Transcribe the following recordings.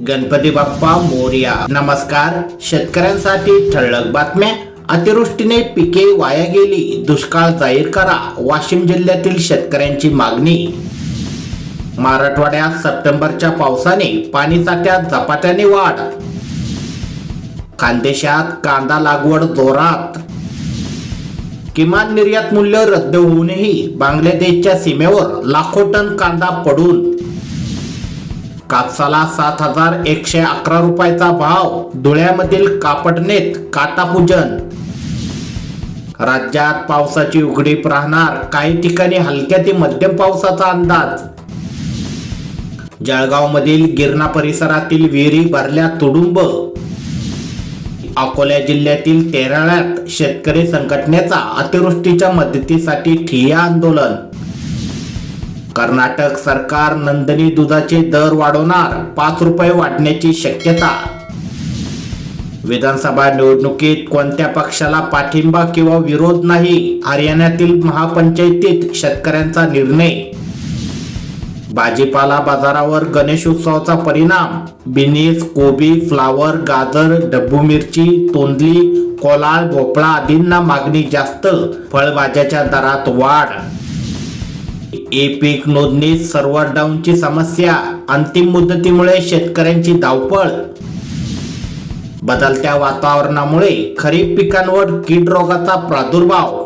गणपती बाप्पा मोर्या. नमस्कार. शेतकऱ्यांसाठी ठळक बातम्या. अतिवृष्टीने पिके वाया गेली. दुष्काळ जाहीर करा. वाशिम जिल्ह्यातील शेतकऱ्यांची मागणी. मराठवाड्यात सप्टेंबरच्या पावसाने पाणीसाठ्यात झपाट्याने वाढ. खानदेशात कांदा लागवड जोरात. किमान निर्यात मूल्य रद्द होऊनही बांगलादेशच्या सीमेवर लाखो टन कांदा पडून कापसाला सात हजार एकशे अकरा रुपयाचा भाव. धुळ्यामधील कापडनेत काटापूजन. राज्यात पावसाची उघडीप राहणार. काही ठिकाणी हलक्या ते मध्यम पावसाचा अंदाज. जळगावमधील गिरणा परिसरातील विहिरी भरल्या तुडुंब. अकोला जिल्ह्यातील तेराळ्यात शेतकरी संघटनेचा अतिवृष्टीच्या मदतीसाठी ठिय्या आंदोलन. कर्नाटक सरकार नंदनी दुधाचे दर वाढवणार पाच रुपये वाढण्याची शक्यता. विधानसभा निवडणुकीत कोणत्या पक्षाला पाठिंबा किंवा विरोध नाही हरियाणातील महापंचायतीत शेतकऱ्यांचा निर्णय. भाजीपाला बाजारावर गणेशोत्सवाचा परिणाम बिनीस कोबी फ्लावर गाजर डब्बू मिरची तोंडली कोलाळ भोपळा आदींना मागणी जास्त फळभाज्याच्या दरात वाढ. ए पीक नोंदणीत सर्व्हर डाऊनची समस्या अंतिम मुदतीमुळे शेतकऱ्यांची धावपळ. बदलत्या वातावरणामुळे खरीप पिकांवर कीड रोगाचा प्रादुर्भाव.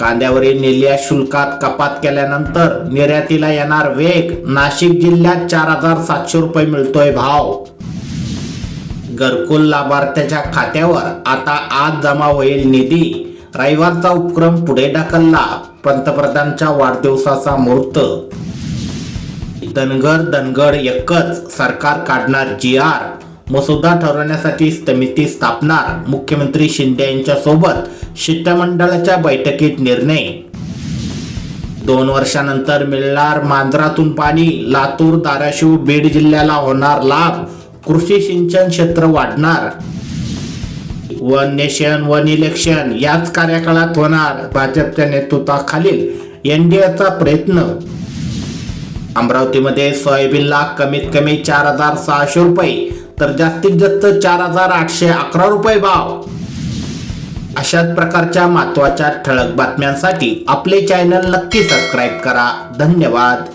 कांद्यावरील निर्यात शुल्कात कपात केल्यानंतर निर्यातीला येणार वेग नाशिक जिल्ह्यात चार हजार सातशे रुपये मिळतोय भाव. घरकुल लाभार्थ्याच्या खात्यावर आता आज जमा होईल निधी. रविवारचा उपक्रम पुढे ढकलला. पंतप्रधानच्या वाढदिवसाचा मुहूर्त. धनगर धनगड एकच सरकार काढणार जी आर मसुदा ठरवण्यासाठी समिती स्थापणार. मुख्यमंत्री शिंदे यांच्या सोबत शिष्टमंडळाच्या बैठकीत निर्णय. दोन वर्षानंतर मिळणार मांजरातून पाणी. लातूर धाराशिव बीड जिल्ह्याला होणार लाभ. कृषी सिंचन क्षेत्र वाढणार. वन नेशन वन इलेक्शन याच कार्यकाळात होणार भाजपच्या नेतृत्वाखालील एनडीएचा प्रयत्न. अमरावतीमध्ये सोयाबीनला कमीत कमी चार हजार सहाशे रुपये तर जास्तीत जास्त चार हजार आठशे अकरा रुपये भाव. अशाच प्रकारच्या महत्त्वाच्या ठळक बातम्यांसाठी आपले चॅनल नक्की सबस्क्राईब करा. धन्यवाद.